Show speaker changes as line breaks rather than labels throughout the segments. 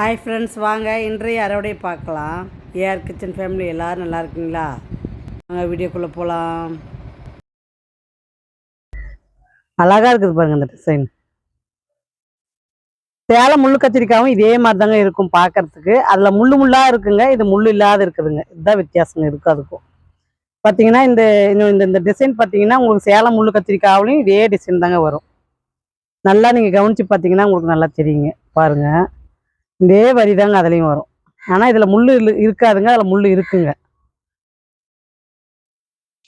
Hi friends வாங்க. இன்றைய அறுவடை பார்க்கலாம். ஏஆர் கிச்சன் ஃபேமிலி எல்லோரும் நல்லா இருக்கீங்களா? வாங்க வீடியோக்குள்ளே போகலாம் அழகாக இருக்குது பாருங்க இந்த டிசைன் சேலை முள் கத்திரிக்காவும் இதே மாதிரி தாங்க இருக்கும் பார்க்கறதுக்கு. அதில் முள் முள்ளாக இருக்குங்க இது முள் இல்லாத இருக்குதுங்க. இதுதான் வித்தியாசங்க இருக்கும் அதுக்கும். பார்த்தீங்கன்னா இந்த இன்னும் இந்த இந்த டிசைன் பார்த்தீங்கன்னா உங்களுக்கு சேலம் முள் கத்திரிக்காவிலையும் இதே டிசைன் தாங்க வரும். நல்லா நீங்கள் கவனித்து பார்த்தீங்கன்னா உங்களுக்கு நல்லா தெரியுங்க. பாருங்கள் இதே வரி தாங்க அதுலேயும் வரும். ஆனால் இதில் முள் இல்ல- இருக்காதுங்க. அதில் முள் இருக்குங்க.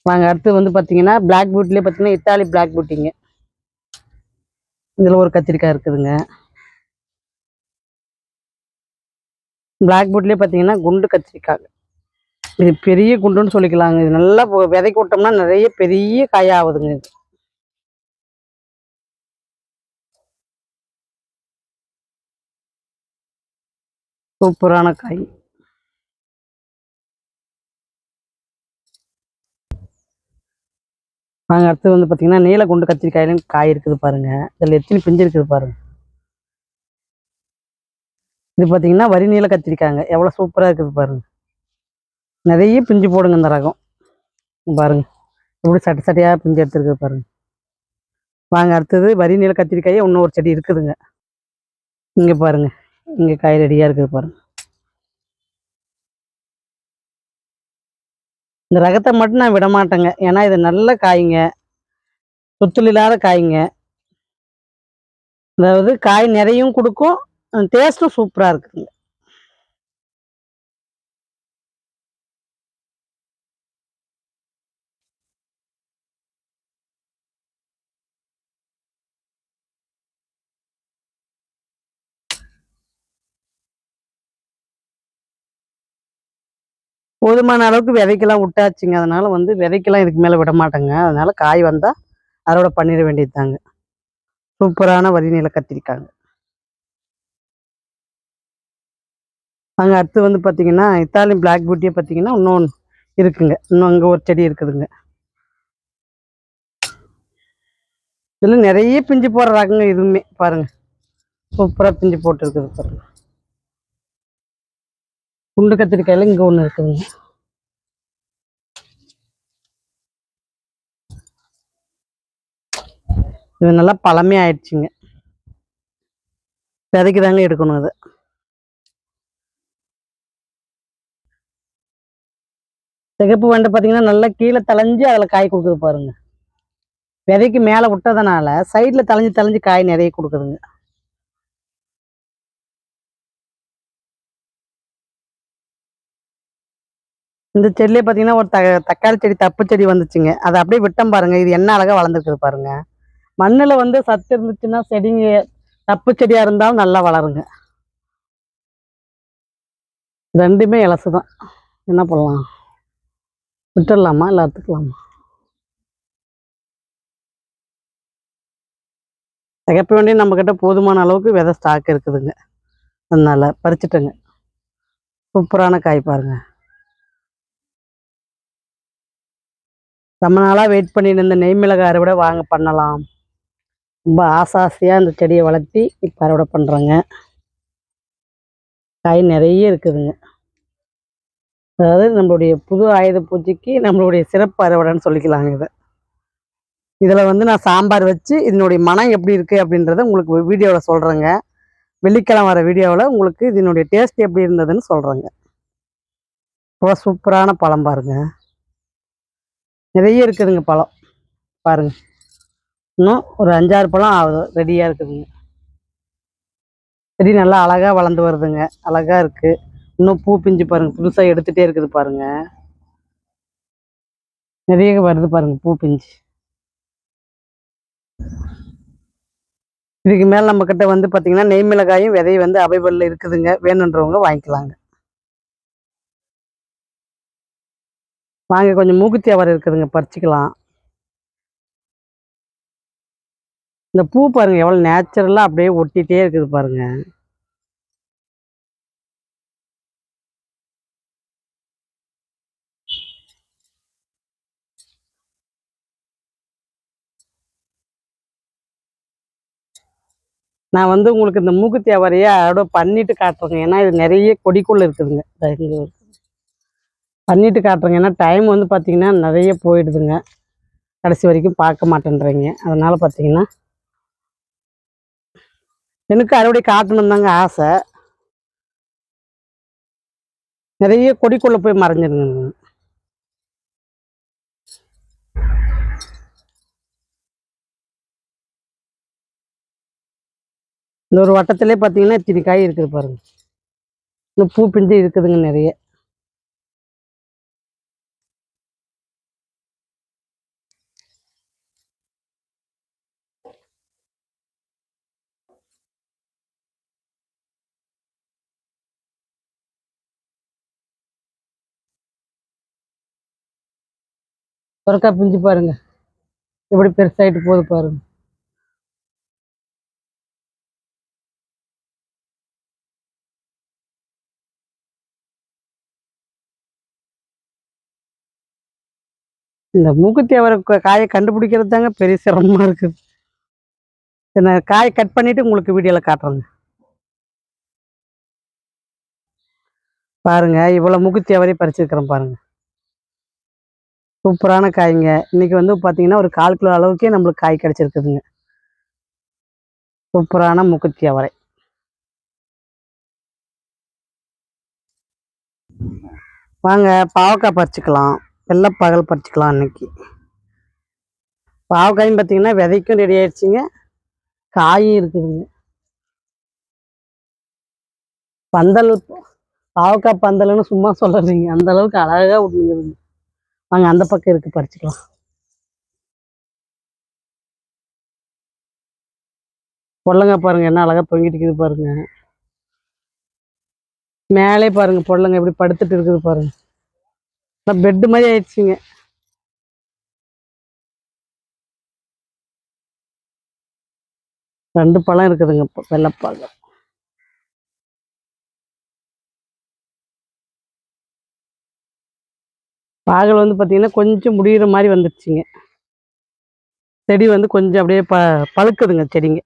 வாங்க அடுத்து வந்து பார்த்தீங்கன்னா பிளாக் பியூட்டிலே பார்த்தீங்கன்னா இத்தாலி பிளாக் பியூட்டிங்க இதில் ஒரு கத்திரிக்காய் இருக்குதுங்க. பிளாக் பியூட்லேயே பார்த்தீங்கன்னா குண்டு கத்திரிக்காய். இது பெரிய குண்டுன்னு சொல்லிக்கலாங்க. இது நல்லா விதைக்கு விட்டோம்னா நிறைய பெரிய காயாகுதுங்க இது. சூப்பரான காய். வாங்க அடுத்து வந்து பார்த்தீங்கன்னா நீல குண்டு கத்திரிக்காயிலும் காய் இருக்குது பாருங்க. இதில் எத்தனை பிஞ்சு இருக்குது பாருங்கள் இது பார்த்தீங்கன்னா வரி நீல கத்திரிக்காங்க. எவ்வளோ சூப்பராக இருக்குது பாருங்கள் நிறைய பிஞ்சு போடுங்க இந்த ரகம். பாருங்கள் பாருங்க. எப்படி சட்டை சட்டையாக பிஞ்சு எடுத்துருக்குது பாருங்கள் வாங்க அடுத்தது வரி நீல கத்திரிக்காயே இன்னும் ஒரு செடி இருக்குதுங்க. இங்கே பாருங்கள் இங்கே காய் ரெடியாக இருக்குது பாருங்கள் இந்த ரகத்தை மட்டும் நான் விட மாட்டேங்க. ஏன்னா இது நல்ல காய்ங்க. சுத்தல் இல்லாத காய்ங்க. அதாவது காய் நிறையும் கொடுக்கும். டேஸ்ட்டும் சூப்பராக இருக்குங்க போதுமான அளவுக்கு விதைக்கெல்லாம் விட்டாச்சுங்க. அதனால வந்து விதைக்கெல்லாம் இதுக்கு மேலே விட மாட்டேங்க. அதனால காய் வந்தால் அறுவடை பண்ணிட வேண்டியது தாங்க சூப்பரான வரி நில கத்திரிக்காங்க. அங்கே அடுத்து வந்து பார்த்தீங்கன்னா இத்தாலியன் பிளாக் பியூட்டியை பார்த்தீங்கன்னா இன்னொன்று இருக்குங்க. இன்னும் அங்கே ஒரு செடி இருக்குதுங்க. இதில் நிறைய பிஞ்சு போடுறாங்க இதுவுமே. பாருங்கள் சூப்பராக பிஞ்சு போட்டுருக்குது பாருங்கள் குண்டு கத்திரிக்காயில இங்கே ஒன்று இருக்குதுங்க. இது நல்லா பழமே ஆயிடுச்சுங்க. விதைக்கு தாங்க எடுக்கணும் அது. சிகப்பு வண்டு பார்த்தீங்கன்னா நல்லா கீழே தலைஞ்சு அதில் காய் கொடுக்குது பாருங்க. விதைக்கு மேலே விட்டதுனால சைடில் தலைஞ்சு தலைஞ்சு காய் நிறைய கொடுக்குதுங்க. இந்த செடியிலே பார்த்தீங்கன்னா ஒரு த தக்காளி செடி தப்பு செடி வந்துச்சுங்க. அதை அப்படியே விட்டம் பாருங்க. இது என்ன அழகாக வளர்ந்துருக்குது பாருங்க. மண்ணில் வந்து சத்து இருந்துச்சுன்னா செடிங்க தப்பு செடியாக இருந்தாலும் நல்லா வளருங்க. ரெண்டுமே இலசு தான் என்ன பண்ணலாம்? விட்டுடலாமா? இல்லை அறுத்துக்கலாமா? தகப்ப வேண்டிய நம்மக்கிட்ட போதுமான அளவுக்கு விதை ஸ்டாக் இருக்குதுங்க. அதனால் பறிச்சுட்டேங்க. சூப்பரான காய் பாருங்கள் ரொம்ப நாளாக வெயிட் பண்ணிட்டு இருந்த நெய்மிளகாய் அறுவடை வாங்க பண்ணலாம். ரொம்ப ஆசை ஆசையாக இந்த செடியை வளர்த்தி இப்போ அறுவடை பண்ணுறேங்க காய் நிறைய இருக்குதுங்க. அதாவது நம்மளுடைய புது ஆயுத பூஜைக்கு நம்மளுடைய சிறப்பு அறுவடைன்னு சொல்லிக்கலாங்க இதை. இதில் வந்து நான் சாம்பார் வச்சு இதனுடைய மனம் எப்படி இருக்குது அப்படின்றத உங்களுக்கு வீடியோவில் சொல்கிறேங்க வெள்ளிக்கிழமை வர வீடியோவில் உங்களுக்கு இதனுடைய டேஸ்ட் எப்படி இருந்ததுன்னு சொல்கிறேங்க ரொம்ப சூப்பரான பழம் பாருங்கள் நிறைய இருக்குதுங்க பழம். பாருங்க. இன்னும் ஒரு அஞ்சாறு பழம் ஆகுது. ரெடியாக இருக்குதுங்க. செடி நல்லா அழகாக வளர்ந்து வருதுங்க. அழகா இருக்கு. இன்னும் பூ பிஞ்சு பாருங்க. புதுசாக எடுத்துகிட்டே இருக்குது பாருங்க. நிறைய வருது பாருங்க பூ பிஞ்சு. இதுக்கு மேலே நம்ம கிட்ட வந்து பார்த்தீங்கன்னா நெய் மிளகாயும் விதை வந்து அவைபிளில் இருக்குதுங்க. வேணுன்றவங்க வாங்கிக்கலாங்க. வாங்க கொஞ்சம் மூக்குத்தி அவரை இருக்குதுங்க பறிச்சிக்கலாம். இந்த பூ பாருங்க எவ்வளோ நேச்சுரலாக அப்படியே ஒட்டிகிட்டே இருக்குது பாருங்க. நான் வந்து உங்களுக்கு இந்த மூக்குத்தி அவரையே அடோ பண்ணிட்டு காட்டுறேங்க. ஏன்னா இது நிறைய கொடிக்குள்ளே இருக்குதுங்க இங்கே பண்ணிவிட்டு பண்ணிட்டு காட்டுறேங்க. ஏன்னா டைம் வந்து பார்த்திங்கன்னா நிறைய போயிடுதுங்க. கடைசி வரைக்கும் பார்க்க மாட்டேன்றீங்க. அதனால் பார்த்தீங்கன்னா எனக்கு அறுவடை காட்டணும் தாங்க ஆசை. நிறைய கொடிக்குள்ளே போய் மறைஞ்சிருங்க. இந்த ஒரு வட்டத்திலே பார்த்தீங்கன்னா இத்தனை காய் இருக்குது பாருங்க. இந்த பூ பிஞ்சு இருக்குதுங்க நிறைய. சுரக்காய் பிஞ்சு பாருங்க. எப்படி பெருசாயிட்டு போகுது பாருங்க. இந்த மூக்குத்தி அவரை காயை கண்டுபிடிக்கிறது தாங்க பெரிய சிரமமா இருக்குது சரி, நான் காயை கட் பண்ணிட்டு உங்களுக்கு வீடியோவில் காட்டுறேங்க. பாருங்க இவ்வளோ மூக்குத்தி அவரை பறிச்சிருக்கிறேன் பாருங்க. சூப்பரான காய்ங்க. இன்னைக்கு வந்து பார்த்தீங்கன்னா ஒரு கால் கிலோ அளவுக்கே நம்மளுக்கு காய் கிடச்சிருக்குதுங்க. சூப்பரான மூக்குத்தி அவரை. வாங்க பாவக்காய் பறிச்சுக்கலாம். வெள்ளைப்பாகல் பறிச்சுக்கலாம் இன்னைக்கு. பாவக்காயும் பார்த்தீங்கன்னா விதைக்கும் ரெடி ஆயிடுச்சுங்க. காயும் இருக்குதுங்க. பந்தல் பாவக்காய் பந்தல்னு சும்மா சொல்லுறீங்க அந்த அளவுக்கு அழகாக விட்டுருக்குதுங்க வாங்க அந்த பக்கம் இருக்கு பறிச்சுக்கலாம். பொல்லங்க பாருங்க என்ன அழகா தொங்கிட்டு இருக்குது பாருங்க. மேலே பாருங்க பொல்லங்க எப்படி படுத்துட்டு இருக்குது பாருங்க. பெட்டு மாதிரி ஆயிடுச்சுங்க. ரெண்டு பழம் இருக்குதுங்க இப்போ பாகல் வந்து பார்த்தீங்கன்னா கொஞ்சம் முடிகிற மாதிரி வந்துடுச்சுங்க செடி வந்து கொஞ்சம் அப்படியே ப பழுக்குதுங்க செடிங்க.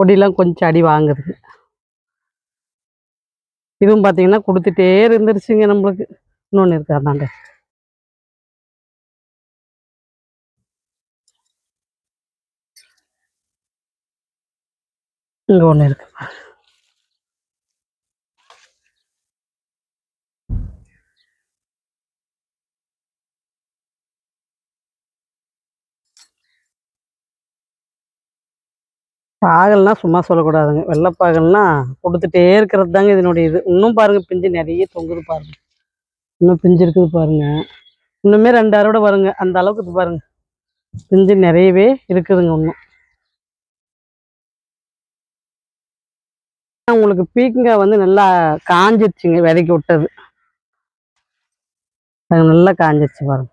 கொடியெலாம் கொஞ்சம் அடி வாங்குதுங்க. இதுவும் பார்த்தீங்கன்னா கொடுத்துட்டே இருந்துருச்சுங்க நம்மளுக்கு. இன்னொன்று இருக்கா அதாண்ட இங்கே ஒன்று இருக்கு பாகல்னா சும்மா சொல்லக்கூடாதுங்க. வெள்ளைப்பாகல்னா கொடுத்துட்டே இருக்கிறது தாங்க இதனுடைய இது. இன்னும் பாருங்க பிஞ்சு நிறைய தொங்குது பாருங்க. இன்னும் பிஞ்சு இருக்குது பாருங்க. இன்னுமே ரெண்டு அறுவடை வருங்க. அந்த அளவுக்கு இது பாருங்க. பிஞ்சு நிறையவே இருக்குதுங்க இன்னும். உங்களுக்கு பீக்கங்காய் வந்து நல்லா காஞ்சிருச்சுங்க விதைக்கு விட்டது. அது நல்லா காஞ்சிருச்சு பாருங்க.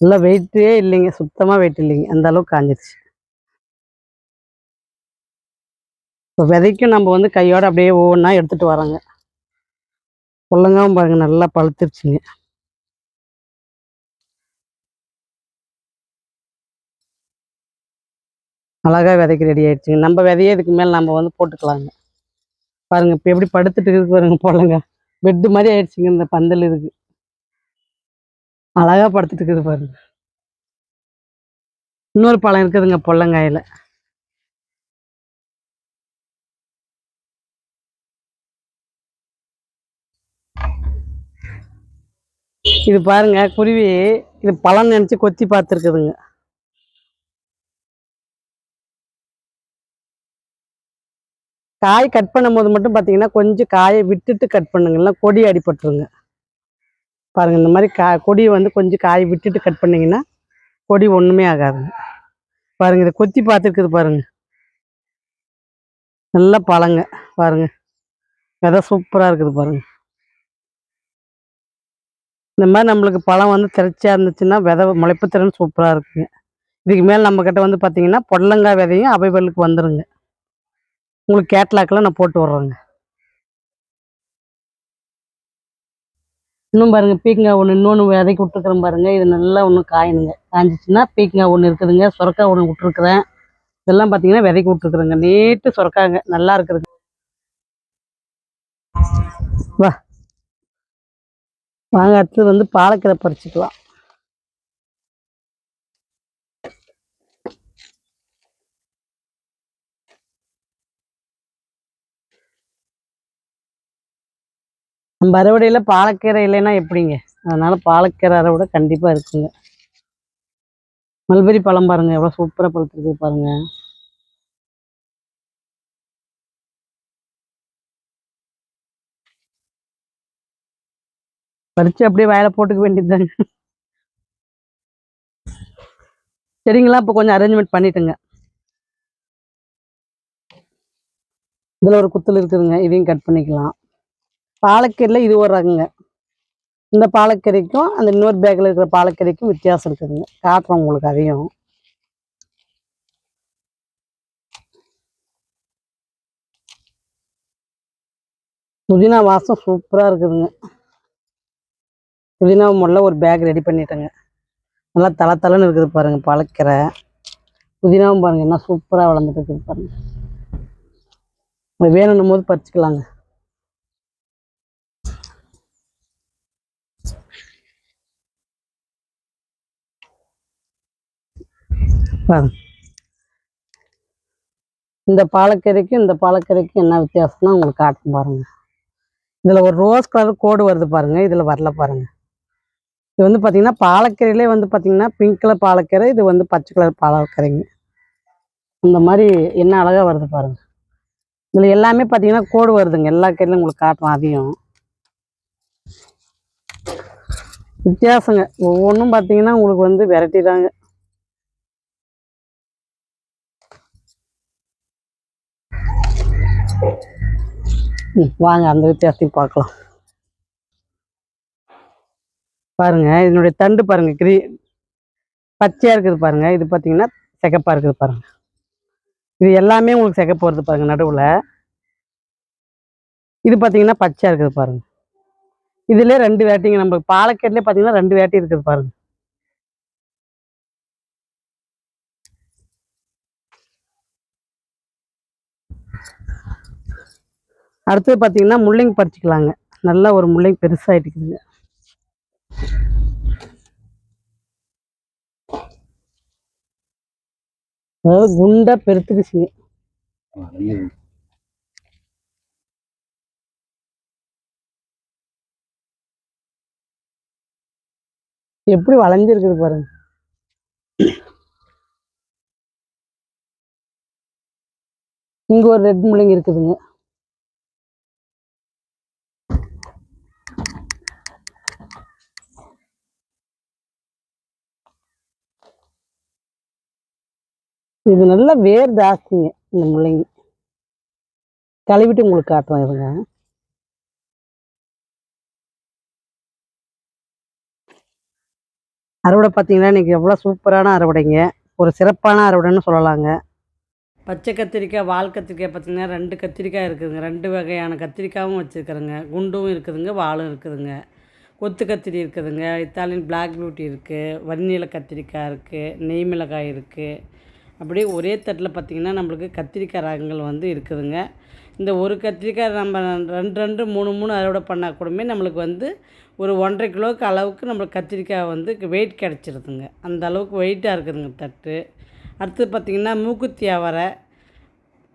நல்லா வெயிட்டே இல்லைங்க. சுத்தமாக வெயிட் இல்லைங்க. அந்த அளவுக்கு காஞ்சிருச்சு. இப்போ விதைக்கும் நம்ம வந்து கையோட அப்படியே ஒவ்வொன்றா எடுத்துகிட்டு வராங்க. புள்ளங்காவும் பாருங்க நல்லா பழுத்துருச்சுங்க. அழகா விதைக்கு ரெடி ஆயிடுச்சுங்க. நம்ம விதையே இதுக்கு மேலே நம்ம வந்து போட்டுக்கலாங்க. பாருங்க இப்போ எப்படி படுத்துட்டு இருக்கு பாருங்க புள்ளங்க பெட்டு மாதிரி ஆயிடுச்சுங்க இந்த பந்தல் இதுக்கு. அழகா படுத்துட்டு இருக்குது பாருங்க. இன்னொரு பழம் இருக்குதுங்க பொள்ளங்காயில் இது பாருங்க குருவி இது பழம் நினைச்சு கொத்தி பார்த்துருக்குதுங்க. காய் கட் பண்ணும்போது மட்டும் பார்த்தீங்கன்னா கொஞ்சம் காயை விட்டுட்டு கட் பண்ணுங்கன்னா கொடி அடிபட்டுருங்க. பாருங்க இந்த மாதிரி கா கொடியை வந்து கொஞ்சம் காயை விட்டுட்டு கட் பண்ணிங்கன்னா கொடி ஒன்றுமே ஆகாதுங்க. பாருங்க இதை கொத்தி பார்த்துருக்குது பாருங்க. நல்ல பழங்க பாருங்க. விதை சூப்பராக இருக்குது பாருங்கள் இந்த மாதிரி நம்மளுக்கு பழம் வந்து திரைச்சியாக இருந்துச்சுன்னா விதை முளைப்பு திறன் சூப்பராக இருக்குங்க இதுக்கு மேலே நம்மக்கிட்ட வந்து பார்த்தீங்கன்னா பொடலங்காய் விதையும் அவைகளுக்கு வந்துருங்க. உங்களுக்கு கேட்லாக்கில் நான் போட்டு விட்றேங்க. இன்னும் பாருங்க பீக்கங்காய் ஒன்று இன்னொன்று விதைக்கு விட்டுருக்குறேன் பாருங்க. இது நல்லா ஒன்று காயணுங்க. காய்ஞ்சிச்சின்னா பீக்கங்காய் ஒன்று இருக்குதுங்க. சுரக்காய் ஒன்று விட்டுருக்குறேன். இதெல்லாம் பார்த்தீங்கன்னா விதைக்கு விட்டுருக்குறேங்க. நீட்டு சுரக்காங்க நல்லா இருக்குதுங்க. வா. வாங்க அடுத்தது வந்து பாலக்கீரை பறிச்சுக்கலாம். நம்ம அறுவடையில் பாலக்கீரை இல்லைன்னா எப்படிங்க? அதனால பாலக்கீரை அறுவடை கண்டிப்பாக இருக்குங்க. மல்பெரி பழம் பாருங்க எவ்வளோ சூப்பராக பழுத்துருக்கு பாருங்க. பறிச்சு அப்படியே வயலை போட்டுக்க வேண்டியதுதாங்க. செடிங்களாம் இப்போ கொஞ்சம் அரேஞ்ச்மெண்ட் பண்ணிட்டுங்க. இதில் ஒரு குத்தல் இருக்குதுங்க. இதையும் கட் பண்ணிக்கலாம். பாலக்கீரையில் இது ஒரு ரகங்க. இந்த பாலக்கீரைக்கும் அந்த இன்னொரு பேக்கில் இருக்கிற பாலக்கீரைக்கும் வித்தியாசம் இருக்குதுங்க. காட்டுறோம் உங்களுக்கு அதையும். புதினா வாசம் சூப்பராக இருக்குதுங்க. புதினா முதல்ல ஒரு பேக் ரெடி பண்ணிட்டேங்க. நல்லா தலை தலைன்னு இருக்குது பாருங்கள் பாலக்கீரை புதினாவும் பாருங்க என்ன சூப்பராக வளர்ந்துட்டு இருக்குது பாருங்க. உங்களுக்கு வேணும்னும் போது பறிச்சுக்கலாங்க. பாருங்க. இந்த பாலக்கீரைக்கும் இந்த பாலக்கீரைக்கும் என்ன வித்தியாசம்னா உங்களுக்கு காட்டும் பாருங்க. இதில் ஒரு ரோஸ் கலர் கோடு வருது பாருங்க இதில் வரல பாருங்க. இது வந்து பார்த்தீங்கன்னா பாலக்கீரையிலே வந்து பார்த்தீங்கன்னா பிங்க் கலர் பாலக்கீரை இது வந்து பச்சை கலர் பாலக்கீரைங்க. இந்த மாதிரி என்ன அழகாக வருது பாருங்க. இதில் எல்லாமே பார்த்தீங்கன்னா கோடு வருதுங்க. எல்லா கீரையிலும் உங்களுக்கு காட்டுறோம் அதையும். வித்தியாசங்க. ஒவ்வொன்றும் பார்த்தீங்கன்னா உங்களுக்கு வந்து வெரைட்டி தாங்க. வாங்க அந்த வித்தியாசத்தையும் பார்க்கலாம். பாருங்க இதனுடைய தண்டு பாருங்க கிரி பச்சையா இருக்குது பாருங்க இது பார்த்தீங்கன்னா சிகப்பாக இருக்குது பாருங்க. இது எல்லாமே உங்களுக்கு சிகப்பு வருது பாருங்க நடுவில். இது பார்த்தீங்கன்னா பச்சையா இருக்குது பாருங்க. இதுல ரெண்டு வேட்டிங்க நம்ம பாலக்கேட்லேயே பார்த்தீங்கன்னா ரெண்டு வேட்டி இருக்குது பாருங்க. அடுத்தது பார்த்தீங்கன்னா முள்ளங்கி பறிச்சிக்கலாங்க. நல்லா ஒரு முள்ளங்கி பெருசாகிட்டுக்குதுங்க அதாவது குண்டா பெருத்துக்குச்சுங்க எப்படி வளைஞ்சிருக்குது பாருங்க. இங்க ஒரு ரெட் முள்ளங்கி இருக்குதுங்க. இது நல்லா வேர் ஜாஸ்திங்க இந்த முள்ளங்கி. கழுவிட்டு உங்களுக்கு காட்டுறோம் இருங்க. அறுவடை பார்த்தீங்கன்னா இன்றைக்கி எவ்வளோ சூப்பரான அறுவடைங்க. ஒரு சிறப்பான அறுவடைன்னு சொல்லலாங்க. பச்சை கத்திரிக்காய் வால் கத்திரிக்காய் பார்த்தீங்கன்னா ரெண்டு கத்திரிக்காய் இருக்குதுங்க. ரெண்டு வகையான கத்திரிக்காயும் வச்சுருக்குறேங்க. குண்டும் இருக்குதுங்க வாலும் இருக்குதுங்க. கொத்து கத்திரி இருக்குதுங்க. இத்தாலியன் பிளாக் பியூட்டி இருக்குது வன்னில கத்திரிக்காய் இருக்குது நெய் மிளகாய் இருக்குது அப்படியே ஒரே தட்டில் பார்த்திங்கன்னா நம்மளுக்கு கத்திரிக்காய் ரகங்கள் வந்து இருக்குதுங்க. இந்த ஒரு கத்திரிக்காய் நம்ம ரெண்டு ரெண்டு மூணு மூணு அறுவடை பண்ணால் கூடமே நம்மளுக்கு வந்து ஒரு ஒன்றரை கிலோவுக்கு அளவுக்கு நம்மளுக்கு கத்திரிக்காய் வந்து வெயிட் கிடச்சிருதுங்க. அந்த அளவுக்கு வெயிட்டாக இருக்குதுங்க தட்டு. அடுத்து பார்த்திங்கன்னா மூக்குத்தி அவரை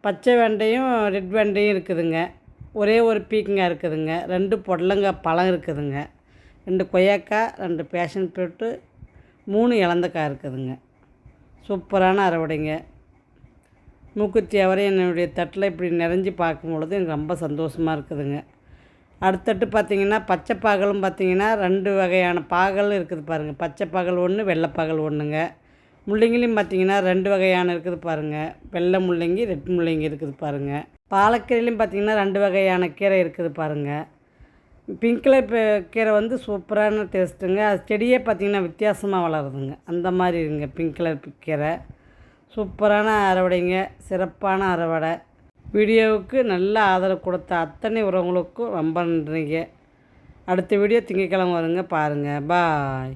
பச்சை வெண்டையும் ரெட் வெண்டையும் இருக்குதுங்க. ஒரே ஒரு பீக்கங்காய் இருக்குதுங்க. ரெண்டு புடலங்காய் பழம் இருக்குதுங்க. ரெண்டு கொய்யாக்காய் ரெண்டு பேஷன் ஃப்ரூட்டு மூணு இலந்தக்காய் இருக்குதுங்க. சூப்பரான அறுவடைங்க. மூக்குத்தி அவரை என்னுடைய தட்டில் இப்படி நிறைஞ்சு பார்க்கும் பொழுது எனக்கு ரொம்ப சந்தோஷமாக இருக்குதுங்க. அடுத்தட்டு பார்த்தீங்கன்னா பச்சை பாகலும் பார்த்தீங்கன்னா ரெண்டு வகையான பாகல் இருக்குது பாருங்கள் பச்சை பாகல் ஒன்று வெள்ளைப்பாகல் ஒன்றுங்க. முள்ளங்கிலையும் பார்த்தீங்கன்னா ரெண்டு வகையான இருக்குது பாருங்கள் வெள்ளை முள்ளங்கி ரெட் முள்ளங்கி இருக்குது பாருங்கள் பாலக்கீரையிலையும் பார்த்தீங்கன்னா ரெண்டு வகையான கீரை இருக்குது பாருங்கள் பிங்க் கலர் கீரை வந்து சூப்பரான டேஸ்ட்டுங்க. அது செடியே பார்த்தீங்கன்னா வித்தியாசமாக வளருதுங்க. அந்த மாதிரி இருங்க பிங்க் கலர் கீரை. சூப்பரான அறுவடைங்க. சிறப்பான அறுவடை. வீடியோவுக்கு நல்ல ஆதரவு கொடுத்த அத்தனை உறவுங்களுக்கும் ரொம்ப நன்றிங்க. அடுத்த வீடியோ திங்கக்கிழமை வருங்க பாருங்கள் பாய்.